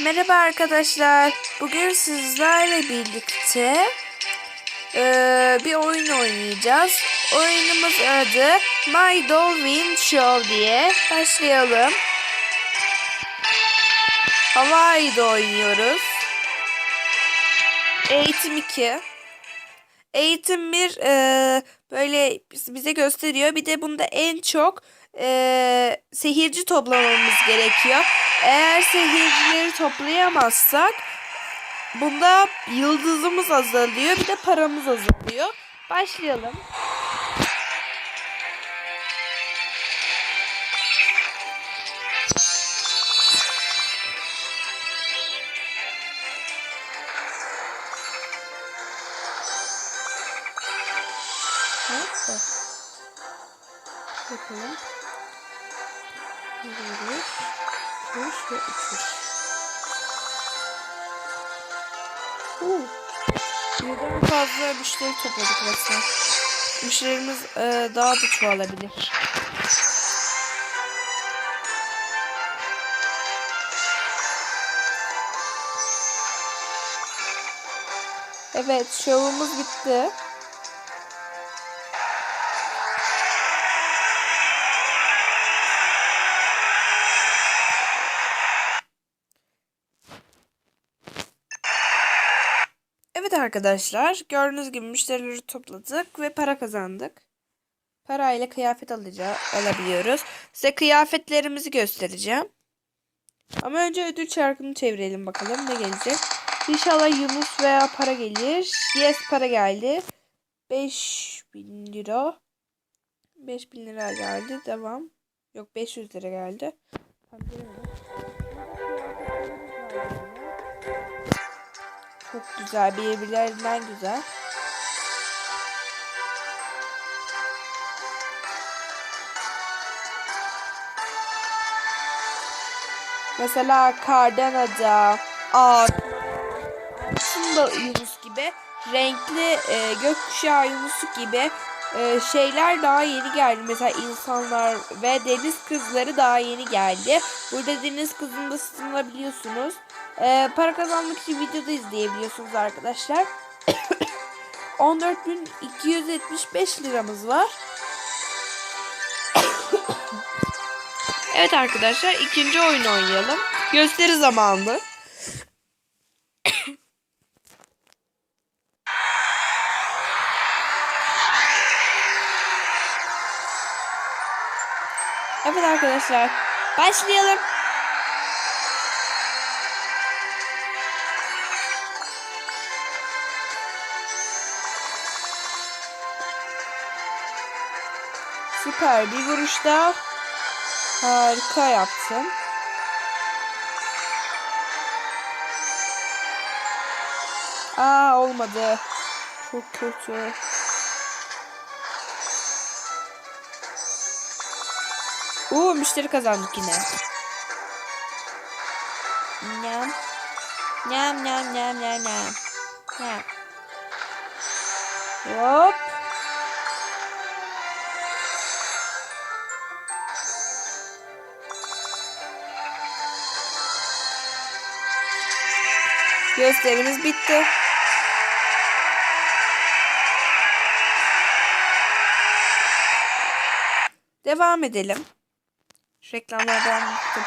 Merhaba arkadaşlar. Bugün sizlerle birlikte eee, bir oyun oynayacağız. Oyunumuz adı My Dolphin Show diye. Başlayalım. Hawaii'de oynuyoruz. Eğitim 2. Eğitim 1 eee, böyle bize gösteriyor. Bir de bunda en çok eee, seyirci toplamamız gerekiyor. Eğer seyircileri toplayamazsak bunda yıldızımız azalıyor. Bir de paramız azalıyor. Başlayalım. Neyse. Bakalım. Yürüyüş, yürüyüş ve. Uuu. Birden fazla müşteri topladık resmen. Müşterimiz e, daha da çoğalabilir. Evet, şovumuz bitti. Arkadaşlar, gördüğünüz gibi müşterileri topladık ve para kazandık. Parayla kıyafet alacağız, alabiliyoruz. Size kıyafetlerimizi göstereceğim. Ama önce ödül çarkını çevirelim bakalım ne gelecek. İnşallah Yunus veya para gelir. Yes para geldi. 5000 lira. 5000 lira geldi. Devam. Yok 500 lira geldi. Tamam, güzel. Birbirlerinden güzel. Mesela Kardanada, Ağ, Altında Yunus gibi renkli e, gökkuşağı Yunus'u gibi e, şeyler daha yeni geldi. Mesela insanlar ve deniz kızları daha yeni geldi. Burada deniz kızını da satın alabiliyorsunuz. E, para kazanmak için videoda izleyebiliyorsunuz arkadaşlar. 14.275 liramız var. evet arkadaşlar ikinci oyun oynayalım. Gösteri zamanı. Evet arkadaşlar başlayalım. Süper bir vuruşta harika yaptın. Aa olmadı. Çok kötü. Uuu müşteri kazandık yine. Nyam. Nyam nyam nyam nyam nyam. Nyam. Hop. Gösterimiz bitti. Devam edelim. Şu reklamlardan bıktım.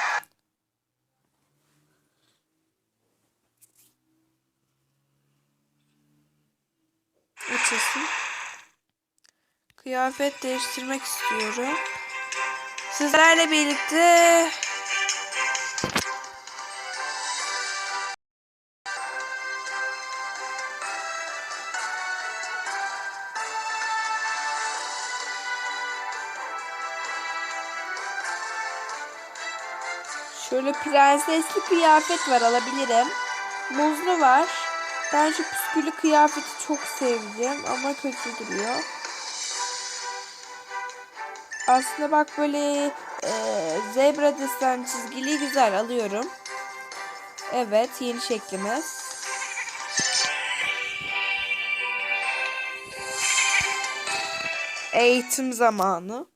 Açılsın. Kıyafet değiştirmek istiyorum. Sizlerle birlikte Şöyle prensesli kıyafet var alabilirim. Muzlu var. Ben şu püsküllü kıyafeti çok sevdim ama kötü duruyor. Aslında bak böyle e, zebra desen çizgili güzel alıyorum. Evet yeni şeklimiz. Eğitim zamanı.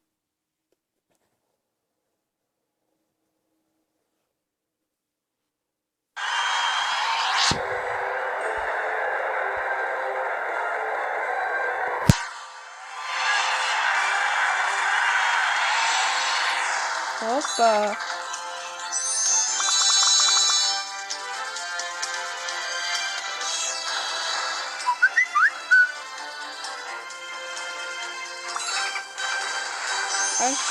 Hoppa. Ay.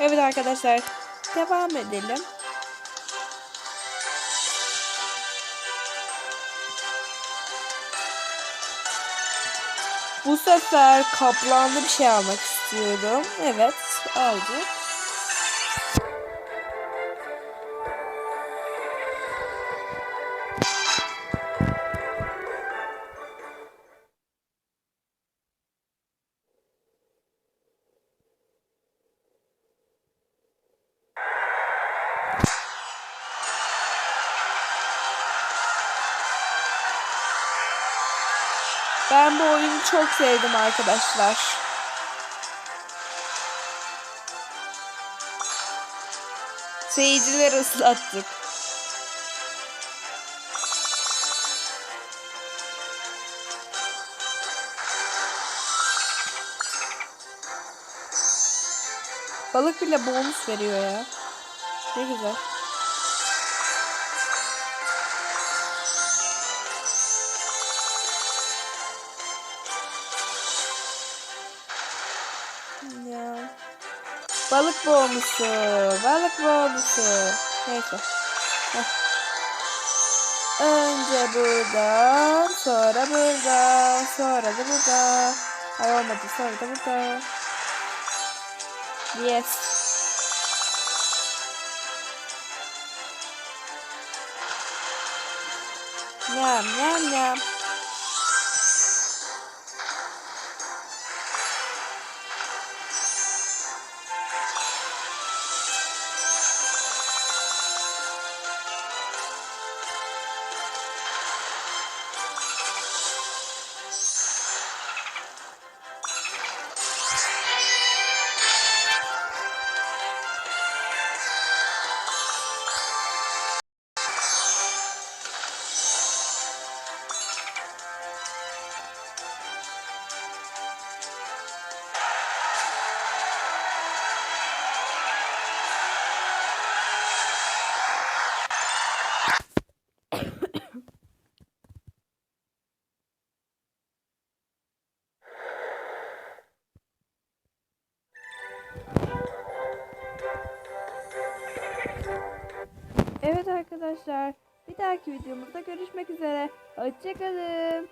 Evet arkadaşlar devam edelim. Bu sefer kaplanlı bir şey almak istiyorum. Evet aldık. Ben bu oyunu çok sevdim arkadaşlar. Seyirciler ıslattık. Balık bile bonus veriyor ya. Ne güzel. Balık bonusu. Balık bonusu. Neyse. Heh. Önce buradan, sonra buradan, sonra da burada. Ay olmadı, sonra da burada. Yes. Yam yam yam. Evet arkadaşlar, bir dahaki videomuzda görüşmek üzere. Hoşçakalın.